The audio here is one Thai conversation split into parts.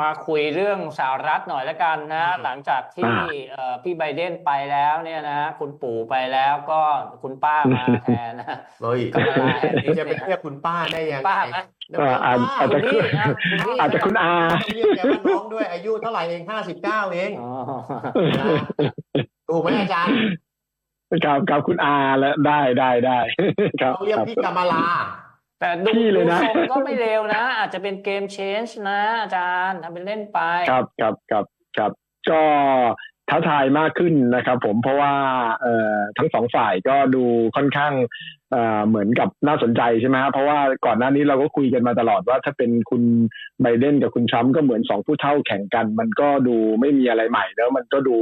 มาคุยเรื่องสหรัฐหน่อยละกันนะอืมหลังจากที่อ่าเอ่อพี่ไบเดนไปแล้วเนี่ยนะคุณปู่ไปแล้วก็คุณป้ามาแทนนะเฮ้ยกำมลาแฮร์ริสจะไปเรียกคุณป้าได้ยังไงป้าไหมเดี๋ยวเอ่ออาจป้าอาจจะคุณพี่นะคุณพี่อาจจะคุณอาต้องเรียกแกว่าน้องด้วยอายุเท่าไหร่เองห้าสิบเก้าเองอ๋อนะถูกไหมอาจารย์ครับครับคุณอาแล้วได้ได้ได้ครับต้องเรียกครับพี่กำมลา แต่ดูพี่เลยดูนะทรงก็ไม่เร็วนะ อาจจะเป็นเกมเชนจ์นะอาจารย์ทำเป็นเล่นไป ครับครับครับครับก็ท้าทายมากขึ้นนะครับผมเพราะว่าเอ่อทั้งสองฝ่ายก็ดูค่อนข้างเอ่อเหมือนกับน่าสนใจใช่ไหมฮะเพราะว่าก่อนหน้านี้เราก็คุยกันมาตลอดว่าถ้าเป็นคุณไบเดนกับคุณทรัมป์ก็เหมือนสองผู้เท่าแข่งกัน มันก็ดูไม่มีอะไรใหม่แล้วมันก็ดู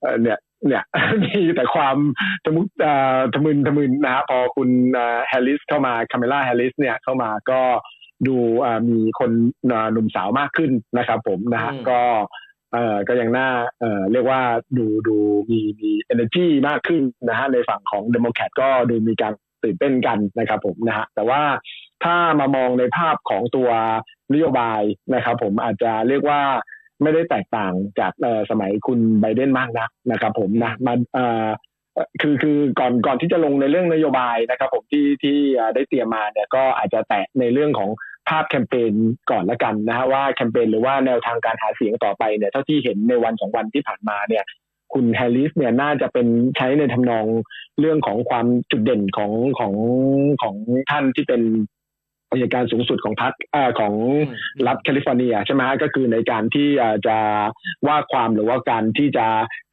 เอ่อเนี่ย เนี่ยมีแต่ความทะมุเอ่อทะมึนทะมึนนะฮะพอคุณแฮร์ริสเข้ามาคาเมล่าแฮร์ริสเนี่ยเข้ามาก็ดูเอ่อมีคนเอ่อหนุ่มสาวมากขึ้นนะครับผมนะฮะอืมก็เอ่อก็ยังน่าเอ่อเรียกว่าดูดูมีมี energy มากขึ้นนะฮะในฝั่งของเดโมแครตก็ดูมีการตื่นเต้นกันนะครับผมนะฮะแต่ว่าถ้ามามองในภาพของตัวนโยบายนะครับผมอาจจะเรียกว่า ไม่ได้แตกต่างจากสมัยคุณไบเดนมากนักนะครับผมนะมาคือคือก่อนก่อนที่จะลงในเรื่องนโยบายนะครับผมที่ที่ได้เตรียมมาเนี่ยก็อาจจะแตะในเรื่องของภาพแคมเปญก่อนละกันนะฮะว่าแคมเปญหรือว่าแนวทางการหาเสียงต่อไปเนี่ยเท่าที่เห็นในวันสองวันที่ผ่านมาเนี่ยคุณแฮร์ริสเนี่ยน่าจะเป็นใช้ในทำนองเรื่องของความจุดเด่นของของของท่านที่เป็น อัยการสูงสุดของพรรคเอ่อของอืมรัฐแคลิฟอร์เนียใช่ไหมฮะก็คือในการที่เอ่อจะว่าความหรือว่าการที่จะ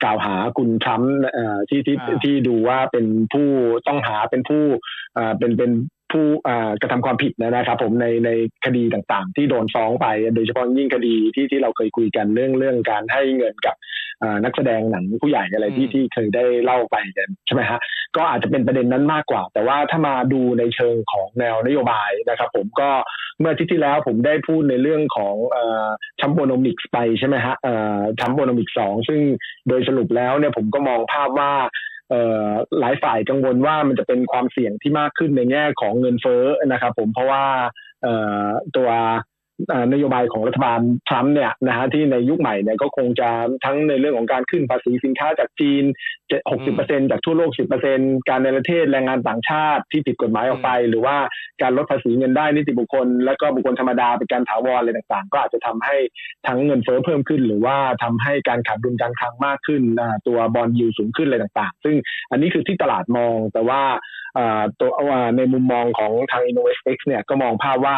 กล่าวหาคุณทรัมป์เอ่อที่ที่อ่าที่ดูว่าเป็นผู้ต้องหาเป็นผู้เอ่อเป็นเป็น ผู้เอ่อกระทำความผิดนะครับผมในในคดีต่างๆ ที่โดนฟ้องไป โดยเฉพาะยิ่งคดีที่ที่เราเคยคุยกันเรื่องเรื่องการให้เงินกับเอ่อนักแสดงหนังผู้ใหญ่อะไรที่อืมที่เคยได้เล่าไปกันใช่ไหมฮะก็อาจจะเป็นประเด็นนั้นมากกว่า แต่ว่าถ้ามาดูในเชิงของแนวนโยบายนะครับผมก็เมื่ออาที่ที่แล้วผมได้พูดในเรื่องของชัมโบโนมิกส์ไปใช่ไหมฮะชัมโบโนมิกสองซึ่งโดยสรุปแล้วเนี่ยผมก็มองภาพว่าเอ่อ หลายฝ่ายกังวลว่ามันจะเป็นความเสี่ยงที่มากขึ้นในแง่ของเงินเฟ้อนะครับ ผมเพราะว่าตัว นโยบายของรัฐบาลทรัมป์เนี่ยนะฮะที่ในยุคใหม่เนี่ยก็คงจะทั้งในเรื่องของการขึ้นภาษีสินค้าจากจีนหกสิบเปอร์เซ็นจากทั่วโลกสิบเปอร์เซ็นการในประเทศแรงงานต่างชาติที่ผิดกฎหมายออกไป หรือว่าการลดภาษีเงินได้นิติบุคคล และก็บุคคลธรรมดาเป็นการถาวรอะไรต่างๆ ก็อาจจะทำให้ทั้งเงินเฟ้อเพิ่มขึ้น หรือว่าทำให้การขาดดุลการคลังมากขึ้นตัวบอลยูสูงขึ้นอะไรต่างๆ ซึ่งอันนี้คือที่ตลาดมองแต่ว่าตัวในมุมมองของทาง InnovestX เนี่ยก็มองภาพว่า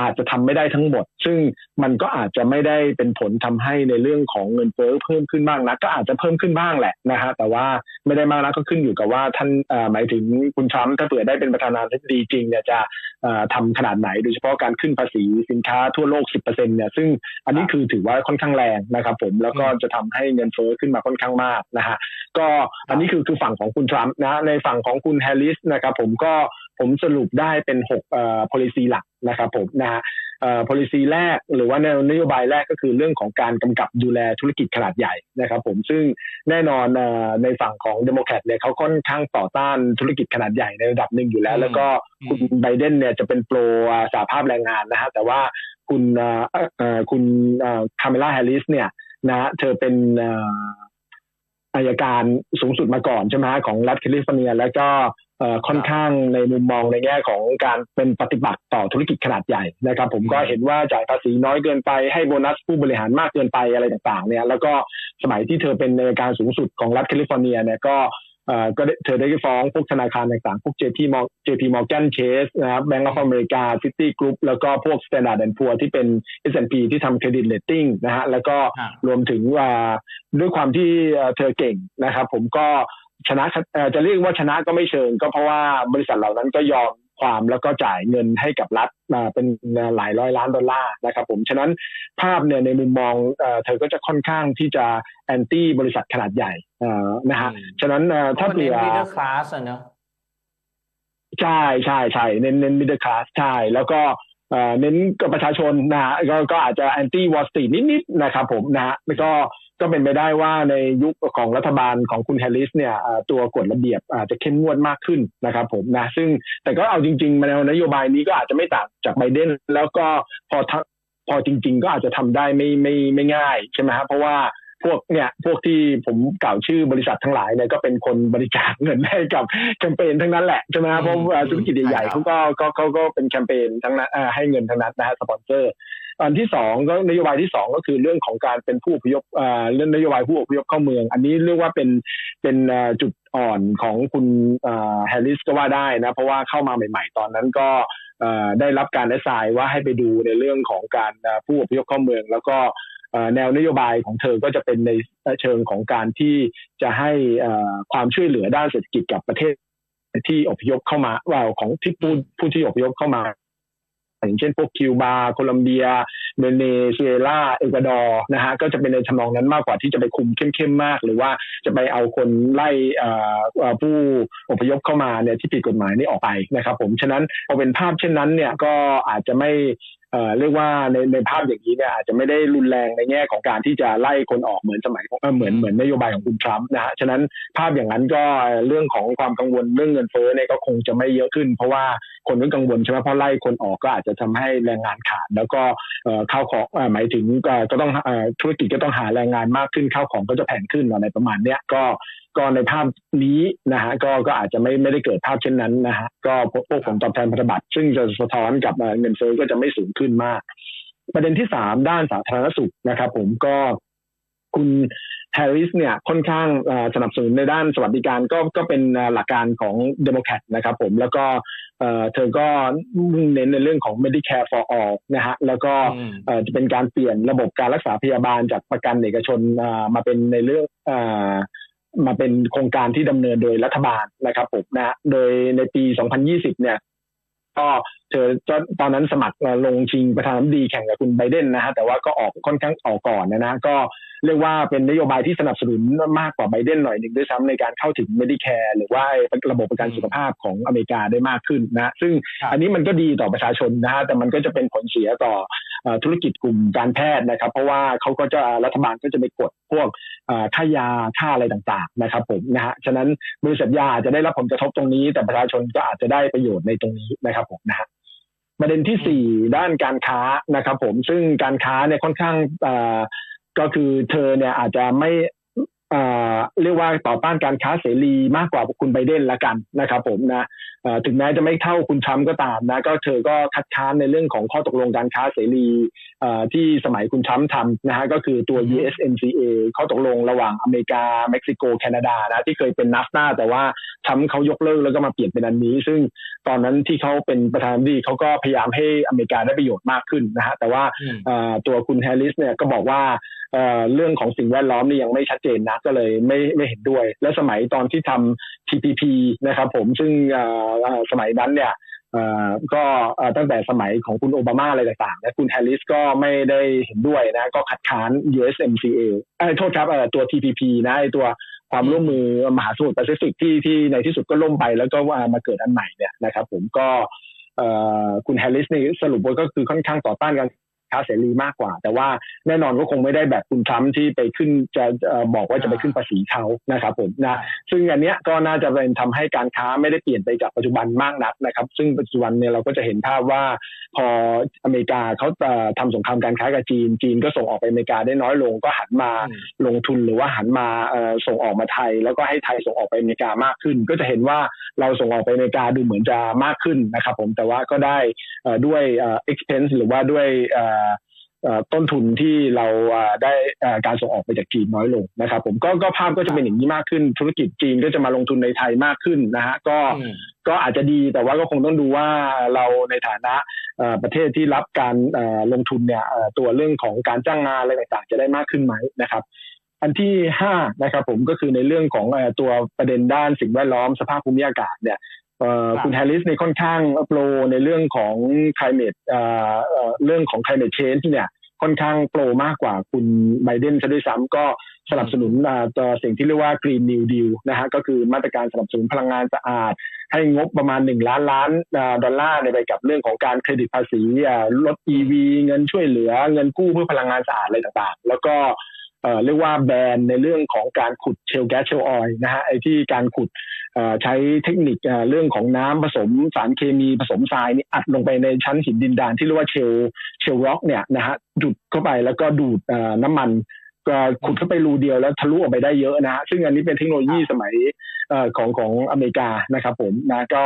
อาจจะทำไม่ได้ทั้งหมด ซึ่งมันก็อาจจะไม่ได้เป็นผลทำให้ในเรื่องของเงินเฟ้อเพิ่มขึ้นบ้างนะก็อาจจะเพิ่มขึ้นบ้างแหละนะฮะแต่ว่าไม่ได้มากนักก็ขึ้นอยู่กับว่าท่านหมายถึงคุณทรัมป์ถ้าเผื่อได้เป็นประธานาธิบดีจริงเนี่ยจะเอ่อทำขนาดไหน โดยเฉพาะการขึ้นภาษีสินค้าทั่วโลก 10%เนี่ยซึ่งอันนี้คือถือว่าค่อนข้างแรงนะครับผมแล้วก็จะทำให้เงินเฟ้อขึ้นมาค่อนข้างมากนะฮะก็อันนี้คือคือฝั่งของคุณทรัมป์นะในฝั่งของคุณแฮร์ริสนะครับผมก็ ผมสรุปได้เป็น6เอ่อ policy หลักนะครับผมนะฮะเอ่อ policy แรกหรือว่าแนวนโยบายแรกก็คือเรื่องของการกำกับดูแลธุรกิจขนาดใหญ่นะครับผมซึ่งแน่นอนเอ่อในฝั่งของเดโมแครตเนี่ยเขาค่อนข้างต่อต้านธุรกิจขนาดใหญ่ในระดับหนึ่งอยู่แล้วอืมแล้วก็คุณไบเดนเนี่ยจะเป็นโปรสหภาพแรงงานนะฮะแต่ว่าคุณเอ่อเอ่อเอ่อคุณคาเมล่าแฮร์ริสเนี่ยนะฮะเธอเป็นเอ่ออายการสูงสุดมาก่อนใช่ไหมฮะของรัฐแคลิฟอร์เนีย แล้วก็เอ่อ ค่อนข้างในมุมมองในแง่ของการเป็นปฏิบัติต่อธุรกิจขนาดใหญ่นะครับ ผมก็เห็นว่าจ่ายภาษีน้อยเกินไปให้โบนัสผู้บริหารมากเกินไปอะไรต่างๆเนี่ยแล้วก็สมัยที่เธอเป็นในวยการสูงสุดของรัฐแคลิฟอร์เนียเนี่ยก็เอ่อก็ได้เธอได้ฟ้องพวกธนาคารต่างๆ พวก JP Morgan JP Morgan Chase นะครับ Bank of America City Group แล้วก็พวก Standard and Poor ที่เป็น S&P ที่ทำเครดิตเ a ตติ้งนะฮะแล้วก็ครับรวมถึงว่าด้วยความที่เอ่อเธอเก่งนะครับ ผมก็ ชนะเอ่อจะเรียกว่าชนะก็ไม่เชิง ก็เพราะว่าบริษัทเหล่านั้นก็ยอมความแล้วก็จ่ายเงินให้กับรัฐมาเป็นหลายร้อยล้านดอลลาร์นะครับผมฉะนั้นภาพเนี่ยในมุมมองเอ่อเธอก็จะค่อนข้างที่จะแอนตี้บริษัทขนาดใหญ่เอ่อนะฮะอืมฉะนั้นเอ่อถ้าถ้าเน้นเผื่อมิดเดิลคลาสอะเนอะใช่ใช่ใช่เน้นเน้นมิดเดิลคลาสใช่แล้วก็เอ่อเน้นกับประชาชนนะฮะก็ก็อาจจะแอนตี้วอลสตรีทนิดๆนะครับผมนะฮะแล้วก็ ก็เป็นไปได้ว่าในยุคของรัฐบาลของคุณแฮร์ริสเนี่ยตัวกฎระเบียบอาจจะเข้มงวดมากขึ้นนะครับผมนะซึ่งแต่ก็เอาจริงๆมาแนวนโยบายนี้ก็อาจจะไม่ต่างจากไบเดนแล้วก็พอทัพอจริง ๆ ก็อาจจะทำได้ไม่ไม่ไม่ง่ายใช่ไหมฮะเพราะว่าพวกเนี่ยพวกที่ผมกล่าวชื่อบริษัททั้งหลายเนี่ยก็เป็นคนบริจาคเงินให้กับแคมเปญทั้งนั้นแหละใช่ไหมฮะเพราะธุรกิจใหญ่ๆเขาก็เขาก็เป็นแคมเปญทั้งนั้นให้เงินทั้งนั้นนะฮะสปอนเซอร์ อันที่สองก็นโยบายที่สองก็คือเรื่องของการเป็นผู้อพยพเรื่องนโยบายผู้อพยพเข้าเมือง อันนี้เรียกว่าเป็นเป็นจุดอ่อนของคุณแฮร์ริสก็ว่าได้นะ เพราะว่าเข้ามาใหม่ ๆ ตอนนั้นก็ได้รับการแอสไซน์ว่าให้ไปดูในเรื่องของการผู้อพยพเข้าเมือง แล้วก็แนวนโยบายของเธอก็จะเป็นในเชิงของการที่จะให้ความช่วยเหลือด้านเศรษฐกิจกับประเทศที่อพยพเข้ามาว่าของที่ผู้ผู้ที่อพยพเข้ามา อย่างเช่นพวกคิวบาโคลัมเบียเวเนซุเอลาเอกวาดอร์นะฮะก็จะเป็นในทำนองนั้นมากกว่าที่จะไปคุมเข้มๆมาก หรือว่าจะไปเอาคนไล่ผู้อพยพเข้ามาเนี่ยที่ผิดกฎหมายนี่ออกไปนะครับผมฉะนั้นพอเป็นภาพเช่นนั้นเนี่ยก็อาจจะไม่ เอ่อเรียกว่าในในภาพอย่างนี้เนี่ยอาจจะไม่ได้รุนแรงในแง่ของการที่จะไล่คนออกเหมือนสมัยเออเหมือนเหมือนนโยบายของคุณทรัมป์นะฮะฉะนั้นภาพอย่างนั้นก็เรื่องของความกังวลเรื่องเงินเฟ้อเนี่ยก็คงจะไม่เยอะขึ้น เพราะว่าคนก็กังวลใช่ไหมเพราะไล่คนออกก็อาจจะทำให้แรงงานขาด แล้วก็เอ่อข้าวของเออหมายถึงก็ต้องเออธุรกิจก็ต้องหาแรงงานมากขึ้นข้าวของก็จะแพงขึ้นอะไรประมาณเนี้ยก็ก็ในภาพนี้นะฮะก็ก็อาจจะไม่ไม่ได้เกิดภาพเช่นนั้นนะฮะก็พวกพวกผลตอบแทนพันธบัตรซึ่งจะสะท้อนกับเอ่อเงินเฟ้อก็จะไม่สูงขึ้นมาก ประเด็นที่สามด้านสาธารณสุขนะครับผมก็คุณแฮร์ริสเนี่ยค่อนข้างเอ่อสนับสนุนในด้านสวัสดิการก็ก็เป็นเอ่อหลักการของเดโมแครตนะครับผมแล้วก็เอ่อเธอก็มุ่งเน้นในเรื่องของ Medicare for all นะฮะแล้วก็อืมเอ่อจะเป็นการเปลี่ยนระบบการรักษาพยาบาลจากประกันเอกชนเอ่อมาเป็นในเรื่องเอ่อ มาเป็นโครงการที่ดำเนินโดยรัฐบาลนะครับผมนะฮะโดยในปี 2020 เนี่ย ก็เธอจตอนนั้นสมัครลงชิงประธานาธิบดีแข่งกับคุณไบเดนนะฮะแต่ว่าก็ออกค่อนข้างออกก่อนนะนะก็เรียกว่าเป็นนโยบายที่สนับสนุนมากกว่าไบเดนหน่อยหนึ่งด้วยซ้ำในการเข้าถึง Medicare หรือว่าระบบประกันสุขภาพของอเมริกาได้มากขึ้นนะ ซึ่งอันนี้มันก็ดีต่อประชาชนนะฮะแต่มันก็จะเป็นผลเสียต่อ ธุรกิจกลุ่มการแพทย์นะครับ เพราะว่าเขาก็จะรัฐบาลก็จะไปกดพวกเอ่อค่ายาค่าอะไรต่างๆนะครับผมนะฮะฉะนั้นบริษัทยาอาจจะได้รับผลกระทบตรงนี้ แต่ประชาชนก็อาจจะได้ประโยชน์ในตรงนี้นะครับผมนะฮะประเด็นที่สี่ด้านการค้านะครับ ผมซึ่งการค้าเนี่ยค่อนข้างอ่อก็คือเธอเนี่ยอาจจะไม่ เอ่อเรียกว่าต่อต้านการค้าเสรีมากกว่าคุณไบเดนละกันนะครับ ผมนะเอ่อถึงแม้จะไม่เท่าคุณทรัมป์ก็ตามนะก็เธอก็คัดค้านในเรื่องของข้อตกลงการค้าเสรีเอ่อที่สมัยคุณทรัมป์ทำนะฮะก็คือตัวอือฮึ USMCA ข้อตกลงระหว่างอเมริกา เม็กซิโก แคนาดานะที่เคยเป็นนัฟตาแต่ว่าทรัมป์เขายกเลิกแล้วก็มาเปลี่ยนเป็นอันนี้ ซึ่งตอนนั้นที่เขาเป็นประธานาธิบดีเขาก็พยายามให้อเมริกาได้ประโยชน์มากขึ้นนะฮะแต่ว่าอืมเอ่อตัวคุณแฮร์ริสเนี่ยก็บอกว่า เเรื่องของสิ่งแวดล้อมนี่ยังไม่ชัดเจนนะก็เลยไม่ไม่เห็นด้วย และสมัยตอนที่ทำ TPP นะครับผมซึ่งสมัยนั้นเนี่ยก็ตั้งแต่สมัยของคุณโอบามาอะไรต่างๆนะคุณแฮร์ริสก็ไม่ได้เห็นด้วยนะ ก็คัดค้าน USMCA เอ้โทษครับตัว TPP นะไอตัวความร่วมมือมหาสมุทรแปซิฟิกที่ที่ในที่สุดก็ล่มไปแล้วก็มาเกิดอันใหม่เนี่ยนะครับผมก็คุณแฮร์ริสนี่สรุปว่าก็คือค่อนข้างต่อต้านการ ค้าเสรีมากกว่า แต่ว่าแน่นอนก็คงไม่ได้แบบคุณทรัมป์ที่ไปขึ้นจะบอกว่าจะไปขึ้นภาษีเขานะครับผมนะซึ่งอันเนี้ยก็น่าจะเป็นทำให้การค้าไม่ได้เปลี่ยนไปจากปัจจุบันมากนักนะครับ ซึ่งปัจจุบันเนี่ยเราก็จะเห็นภาพว่า พออเมริกาเขาเอ่อทำสงครามการค้ากับจีน จีนก็ส่งออกไปอเมริกาได้น้อยลงก็หันมาลงทุนหรือว่าหันมาส่งออกมาไทย แล้วก็ให้ไทยส่งออกไปอเมริกามากขึ้น ก็จะเห็นว่าเราส่งออกไปอเมริกาดูเหมือนจะมากขึ้นนะครับผมแต่ว่าก็ได้ด้วยเอ่อ expense หรือว่าด้วยต้นทุนที่เราเอ่อได้เอ่อการส่งออกไปจากจีนน้อยลงนะครับ ผมก็ก็ภาพก็จะเป็นอย่างนี้มากขึ้น ธุรกิจจีนก็จะมาลงทุนในไทยมากขึ้นนะฮะก็อืมก็อาจจะดีแต่ว่าก็คงต้องดูว่าเราในฐานะเอ่อประเทศที่รับการเอ่อลงทุนเนี่ยเอ่อตัวเรื่องของการจ้างงานอะไรต่างๆ จะได้มากขึ้นไหมนะครับ อันที่ห้านะครับ ผมก็คือในเรื่องของเอ่อตัวประเด็นด้านสิ่งแวดล้อมสภาพภูมิอากาศเนี่ยเอ่อ ครับคุณแฮร์ริสในยค่อนข้างโปรในเรื่องของ climate เอ่อเอ่อเรื่องของ climate change เนี่ยค่อนข้างโปรมากกว่าคุณไบเดนซะด้วยซ้ำก็สนับสนุนอ่าตัวสิ่งที่เรียกว่า Green New Deal นะฮะก็คือมาตรการสนับสนุนพลังงานสะอาด ให้งบประมาณหนึ่งล้านล้านอ่าดอลลาร์เนี่ยไปกับเรื่องของการเครดิตภาษีอ่าลด EV เงินช่วยเหลือเงินกู้เพื่อพลังงานสะอาดอะไรต่างๆ แล้วก็ เอ่อเรียกว่าแบนในเรื่องของการขุดเชลแก๊สเชลออยนะฮะไอ้ที่การขุดเอ่อใช้เทคนิคเรื่องของน้ำผสมสารเคมีผสมทรายนี่อัดลงไปในชั้นหินดินดานที่เรียกว่าเชลเชลร็อกเนี่ยนะฮะดูดเข้าไปแล้วก็ดูดเอ่อน้ำมันก็ขุดเข้าไปรูเดียวแล้วทะลุออกไปได้เยอะนะฮะซึ่งอันนี้เป็นเทคโนโลยีสมัยเอ่อของของอเมริกานะครับผมนะก็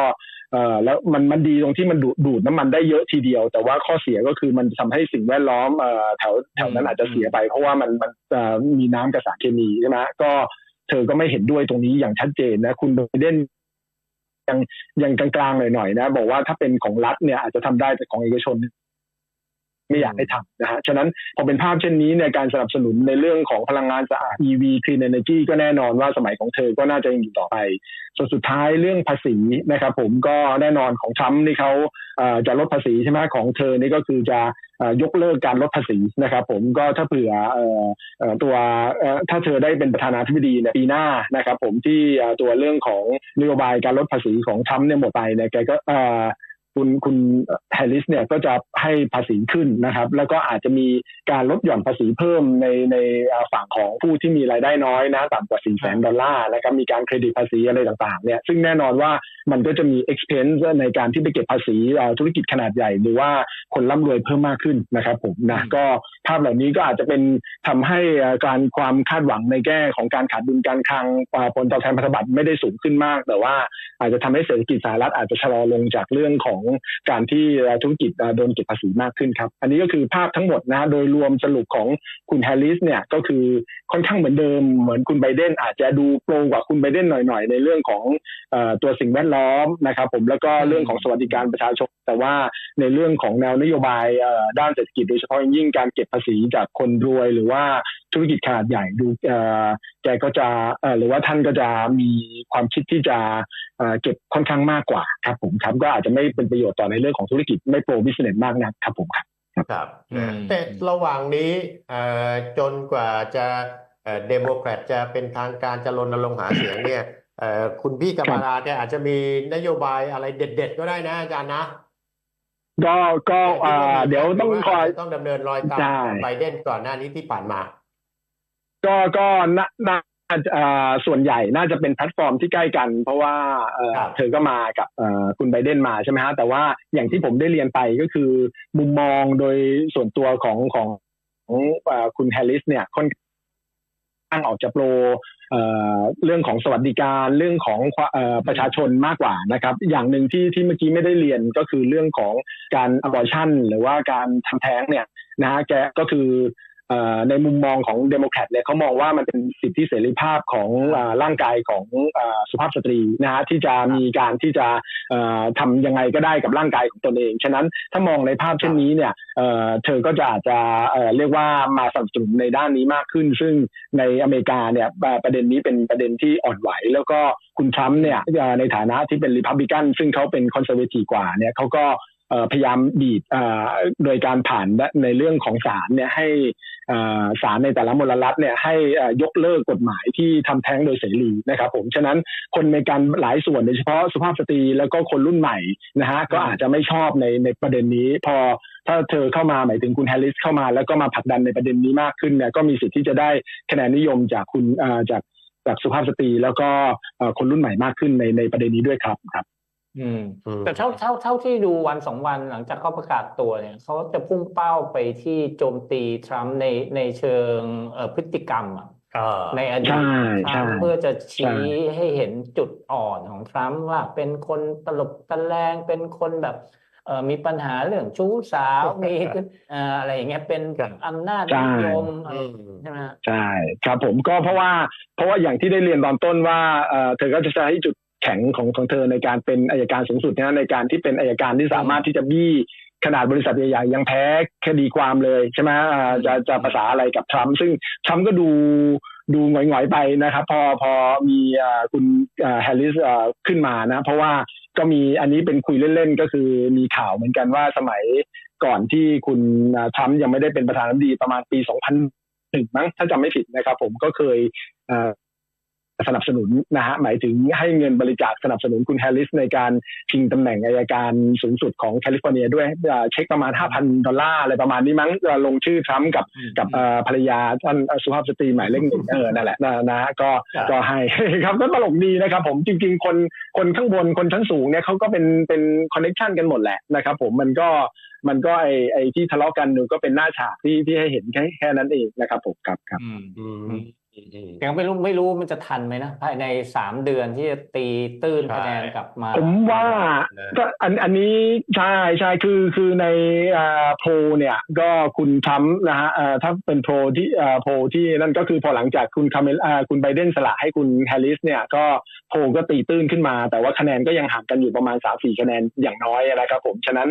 เอ่อแล้วมันมันดีตรงที่มันดูดดูดน้ำมันได้เยอะทีเดียว แต่ว่าข้อเสียก็คือมันทำให้สิ่งแวดล้อมเอ่อแถวแถวนั้นอาจจะเสียไป เพราะว่ามันมันเอ่อมีน้ำกับสารเคมีใช่ไหมก็เธอก็ไม่เห็นด้วยตรงนี้อย่างชัดเจนนะคุณไบเดนยังยังกลางๆหน่อยๆนะ บอกว่าถ้าเป็นของรัฐเนี่ยอาจจะทำได้แต่ของเอกชน ไม่อยากให้ทำนะฮะ ฉะนั้นพอเป็นภาพเช่นนี้เนี่ยการสนับสนุนในเรื่องของพลังงานสะอาด EV Clean Energy ก็แน่นอนว่าสมัยของเธอก็น่าจะยังอยู่ต่อไป ส่วนสุดท้ายเรื่องภาษีนะครับผมก็แน่นอนของทรัมป์นี่เขาจะลดภาษีใช่ไหมของเธอนี่ก็คือจะยกเลิกการลดภาษีนะครับผมก็ถ้าเผื่อตัวถ้าเธอได้เป็นประธานาธิบดีในปีหน้านะครับผมที่ตัวเรื่องของนโยบายการลดภาษีของทรัมป์เนี่ยหมดไปเนี่ยแกก็ คุณคุณแฮร์ริสเนี่ยก็จะให้ภาษีขึ้นนะครับ แล้วก็อาจจะมีการลดหย่อนภาษีเพิ่มในในอ่าฝั่งของผู้ที่มีรายได้น้อยนะต่ำกว่า4 0 0แสนดอลลาร์นะครับมีการเครดิตภาษีอะไรต่างๆเนี่ยซึ่งแน่นอนว่ามันก็จะมี expense ในการที่ไปเก็บภาษีอ่าธุรกิจขนาดใหญ่ หรือว่าคนร่ำรวยเพิ่มมากขึ้นนะครับผมนะก็ภาพเหล่านี้ก็อาจจะเป็นทำให้อ่าการความคาดหวังในแง่ของการขาดดุลการคลังอ่าผลตอบแทนพันธบัตรไม่ได้สูงขึ้นมาก แต่ว่าอาจจะทำให้เศรษฐกิจสหรัฐอาจจะชะลอลงจากเรื่องของการที่ธุรกิจโดนเก็บภาษีมากขึ้นครับ อันนี้ก็คือภาพทั้งหมดนะโดยรวมสรุปของคุณแฮร์ริสเนี่ยก็คือ ค่อนข้างเหมือนเดิม เหมือนคุณไบเดนอาจจะดูโปรงกว่าคุณไบเดนหน่อยๆ ในเรื่องของเออตัวสิ่งแวดล้อมนะครับ ผมแล้วก็เรื่องของสวัสดิการประชาชน แต่ว่าในเรื่องของแนวนโยบายเอ่อด้านเศรษฐกิจโดยเฉพาะอย่างยิ่งการเก็บภาษีจากคนรวยหรือว่าธุรกิจขนาดใหญ่ดูเอ่อแกก็จะเอ่อหรือว่าท่านก็จะมีความคิดที่จะเอ่อเก็บค่อนข้างมากกว่าครับผมครับก็อาจจะไม่เป็นประโยชน์ต่อในเรื่องของธุรกิจไม่โปรบิสเนสมากนักครับผมครับ ครับอืมแต่ระหว่างนี้เอ่อจนกว่าจะเดโมแครตจะเป็นทางการจะรณรงค์หาเสียงเนี่ยเอ่อคุณพี่กำมลาเนี่ยอาจจะมีนโยบายอะไรเด็ด ๆ ก็ได้นะอาจารย์นะก็ก็แต่เอ่ที่อว่าเดี๋ยวต้องว่าคอยาจจะต้องดำเนินรอยตามใช่ไบเดนก่อนหน้านี้ที่ผ่านมา ก็ก็น่าน่าเอ่อ ส่วนใหญ่น่าจะเป็นแพลตฟอร์มที่ใกล้กัน เพราะว่าเอ่อครับเธอก็มากับเอ่อคุณไบเดนมาใช่ไหมฮะแต่ว่าอย่างที่ผมได้เรียนไปก็คือ มุมมองโดยส่วนตัวของของของเอ่อคุณแฮร์ริสเนี่ยค่อนข้างออกจะโปรเอ่อเรื่องของสวัสดิการเรื่องของความเอ่อประชาชนมากกว่านะครับ อย่างหนึ่งที่ที่เมื่อกี้ไม่ได้เรียนก็คือเรื่องของการ abortion หรือว่าการทำแท้งเนี่ยนะฮะแกก็คือเอ่อ ในมุมมองของเดโมแครตเนี่ยเขามองว่ามันเป็นสิทธิเสรีภาพของร่างกายของอสุภาพสตรีนะฮะที่จะมีการที่จะเอ่อทำยังไงก็ได้กับร่างกายของตนเอง ฉะนั้นถ้ามองในภาพเช่นนี้เนี่ยเธอก็จะอาจจะเรียกว่ามาสนับสนุนในด้านนี้มากขึ้น ซึ่งในอเมริกาเนี่ยประเด็นนี้เป็นประเด็นที่อ่อนไหว แล้วก็คุณทรัมป์เนี่ยในฐานะที่เป็นริพับลิกันซึ่งเขาเป็นคอนเซอร์เวทีฟกว่าเนี่ยเขาก็ พยายามบีบโดยการผ่านในเรื่องของศาลเนี่ยให้ศาลในแต่ละมลรัฐเนี่ยให้ยกเลิกกฎหมายที่ทำแท้งโดยเสรีนะครับผมฉะนั้นคนในการหลายส่วนโดยเฉพาะสุภาพสตรีแล้วก็คนรุ่นใหม่นะฮะก็อาจจะไม่ชอบในในประเด็นนี้ พอถ้าเธอเข้ามาหมายถึงคุณแฮร์ริสเข้ามาแล้วก็มาผลักดันในประเด็นนี้มากขึ้นเนี่ยก็มีสิทธิ์ที่จะได้คะแนนนิยมจากคุณจากจากสุภาพสตรีแล้วก็คนรุ่นใหม่มากขึ้นในในประเด็นนี้ด้วยครับครับ อืมอืม แต่เท่าเท่าเท่าที่ดูวันสองวันหลังจากเขาประกาศตัวเนี่ยเขาจะพุ่งเป้าไปที่โจมตีทรัมป์ในในเชิงเอ่อพฤติกรรมอะเออในอดีตใช่ทรัใช่มป์เพื่อจะชี้ใช่ให้เห็นจุดอ่อนของทรัมป์ว่าเป็นคนตลบตะแลงเป็นคนแบบเอ่อมีปัญหาเรื่องชู้สาวมีเอ่ออะไรอย่างเงี้ยเป็นครับอำนาจใช่นิยมอะไรอืมใช่ไหมฮะใช่ครับผมก็เพราะว่าเพราะว่าอย่างที่ได้เรียนตอนต้นว่าเอ่อเธอก็จะใช้จุด แข็งของของเธอในการเป็นอายการสูงสุดนะในการที่เป็นอายการที่สามารถที่จะบี้ขนาดบริษัทใหญ่ๆยังแพ้คดีความเลยใช่ไหมอ่าจะจะภาษาอะไรกับทรัมป์ซึ่งทรัมป์ก็ดูดูหงอยๆไปนะครับ พอพอมีอ่าคุณแฮร์ริสขึ้นมานะ เพราะว่าก็มีอันนี้เป็นคุยเล่นๆ ก็คือมีข่าวเหมือนกันว่าสมัยก่อนที่คุณอ่าทรัมป์ยังไม่ได้เป็นประธานาธิบดีประมาณปี 2000หนึ่งมั้งถ้าจำไม่ผิดนะครับ ผมก็เคยเอ่อ สนับสนุนนะฮะหมายถึงให้เงินบริจาคสนับสนุนคุณแฮร์ริสในการชิงตำแหน่งอายการสูงสุดของแคลิฟอร์เนียด้วยเช็คประมาณ 5,000 ดอลลาร์อะไรประมาณนี้มั้งลงชื่อทรัมป์กับกับภรรยาท่านสุภาพสตรีหมายเลขหนึ่งเออนั่นแหละนะนะก็ก็ให้ครับก็ตลกดีนะครับผมจริง ๆ คนคนข้างบนคนชั้นสูงเนี่ยเขาก็เป็นเป็นคอนเนคชันกันหมดแหละนะครับผมมันก็มันก็ไอไอที่ทะเลาะกันดูก็เป็นหน้าฉากที่ที่ให้เห็นแค่แค่นั้นเองนะครับผมครับครับ อืมอืมอืม ยังไม่รู้ไม่รู้มันจะทันไหมนะภายในสามเดือนที่จะตีตื้นใช่ คะแนนกลับมา ผมว่านะก็อันอันนี้ใช่ใช่คือคือในอ่าโพลเนี่ยก็คุณทรัมป์นะฮะอ่าถ้าเป็นโพลที่อ่าโพลที่นั่นก็คือพอหลังจากคุณคาเมลอ่าคุณไบเดนสละให้คุณแฮร์ริสเนี่ยก็โพลก็ตีตื้นขึ้นมา แต่ว่าคะแนนก็ยังห่างกันอยู่ประมาณสามสี่คะแนนอย่างน้อยนะครับผม ฉะนั้น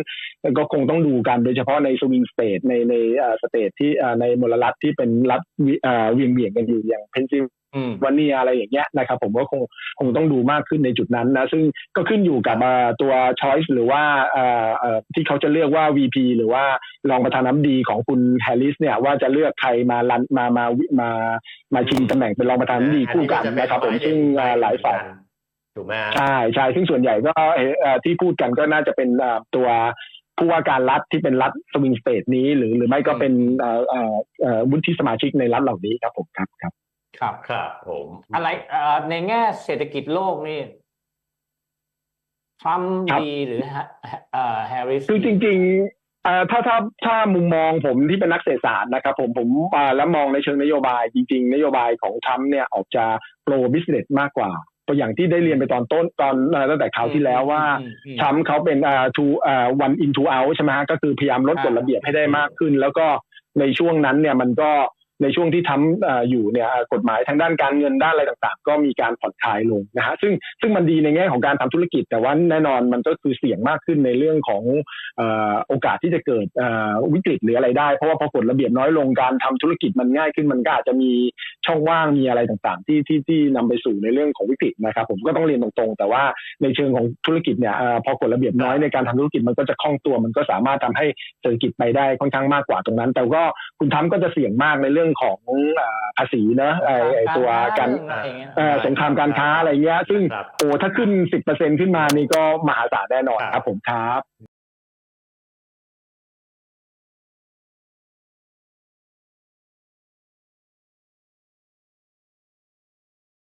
ก็คงต้องดูกันโดยเฉพาะในสวิงสเตทในในอ่าสเตทที่อ่าในมลรัฐที่เป็นรัฐวิอ่าเวียงเวียงๆกันอยู่อย่างเพนซิลอืมวันนี้อะไรอย่างเงี้ยนะครับ ผมก็คงคงต้องดูมากขึ้นในจุดนั้นนะซึ่งก็ขึ้นอยู่กับเอ่อตัว choice หรือว่าเอ่อเอ่อที่เขาจะเลือกว่า VP หรือว่ารองประธานาธิบดีของคุณแฮร์ริสเนี่ยว่าจะเลือกใครมาลันมามามามาชิงตำแหน่งเป็นรองประธานาธิบดีคู่กันนะครับ ผมซึ่งเอ่อหลายฝ่ายถูกไหมฮะใช่ใช่ซึ่งส่วนใหญ่ก็เอ่อเอ่อที่พูดกันก็น่าจะเป็นเอ่อตัว ผู้ว่าการรัฐที่เป็นรัฐสวิงสเตทนี้ หรือหรือไม่ก็เป็นเอ่อเอ่อเอ่อวุฒิสมาชิกในรัฐเหล่านี้ครับผมครับครับ ครับครับผมอะไรเอ่อในแง่เศรษฐกิจโลกนี่ทรัมป์ครับดีหรือฮะเอ่อแฮร์ริสคือจริงๆเอ่อถ้าถ้าถ้ามุมมองผมที่เป็นนักเศรษฐศาสตร์นะครับผมผมอ่าแล้วมองในเชิงนโยบายจริง ๆ นโยบายของทรัมป์เนี่ยออกจะโปรบิสเนสมากกว่า ตัวอย่างที่ได้เรียนไปตอนต้นตอนเอ่อตั้งแต่คราวที่แล้วว่าอืมอืมทรัมป์เขาเป็นอ่า two อ่า one in two out ใช่ไหมฮะก็คือพยายามลดกฎระเบียบให้ได้มากขึ้น แล้วก็ในช่วงนั้นเนี่ยมันก็ ในช่วงที่ทำอ่าอยู่เนี่ยกฎหมายทางด้านการเงินด้านอะไรต่างๆ ก็มีการผ่อนคลายลงนะฮะซึ่งซึ่งมันดีในแง่ของการทำธุรกิจ แต่ว่าแน่นอนมันก็คือเสี่ยงมากขึ้นในเรื่องของโอกาสที่จะเกิดวิกฤตหรืออะไรได้ เพราะว่าพอกฎระเบียบน้อยลงการทำธุรกิจมันง่ายขึ้นมันก็อาจจะมีช่องว่างมีอะไรต่างๆ ที่ที่ที่นำไปสู่ในเรื่องของวิกฤตนะครับ ผมก็ต้องเรียนตรงๆ แต่ว่าในเชิงของธุรกิจเนี่ยพอกฎระเบียบน้อยในการทำธุรกิจมันก็จะคล่องตัว มันก็สามารถทำให้เศรษฐกิจไปได้ค่อนข้างมากกว่าตรงนั้น แต่ก็คุณทรัมป์ก็จะเสี่ยงมากในเรื่องของเอ่อภาษีเนอะไอ้ไอ้ตัวการเรื่องอะไรอย่างเงี้ยเอ่อสงครามการค้าอะไรเงี้ย ซึ่งครับโอ้ถ้าขึ้น10%ขึ้นมานี่ก็มหาศาลแน่นอนครับผมครับ